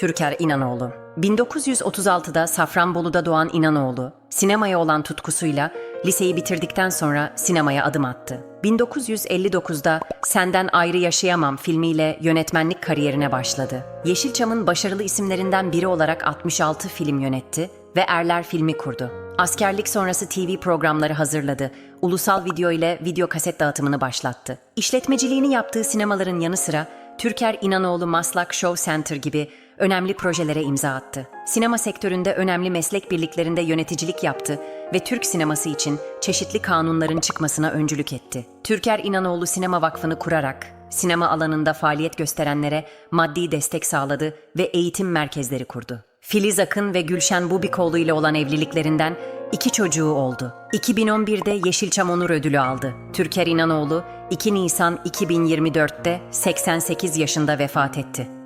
Türker İnanoğlu. 1936'da Safranbolu'da doğan İnanoğlu, sinemaya olan tutkusuyla liseyi bitirdikten sonra sinemaya adım attı. 1959'da Senden Ayrı Yaşayamam filmiyle yönetmenlik kariyerine başladı. Yeşilçam'ın başarılı isimlerinden biri olarak 66 film yönetti ve Erler filmi kurdu. Askerlik sonrası TV programları hazırladı. Ulusal video ile video kaset dağıtımını başlattı. İşletmeciliğini yaptığı sinemaların yanı sıra Türker İnanoğlu Maslak Show Center gibi önemli projelere imza attı. Sinema sektöründe önemli meslek birliklerinde yöneticilik yaptı ve Türk sineması için çeşitli kanunların çıkmasına öncülük etti. Türker İnanoğlu Sinema Vakfı'nı kurarak sinema alanında faaliyet gösterenlere maddi destek sağladı ve eğitim merkezleri kurdu. Filiz Akın ve Gülşen Bubikoğlu ile olan evliliklerinden iki çocuğu oldu. 2011'de Yeşilçam Onur Ödülü aldı. Türker İnanoğlu 2 Nisan 2024'te 88 yaşında vefat etti.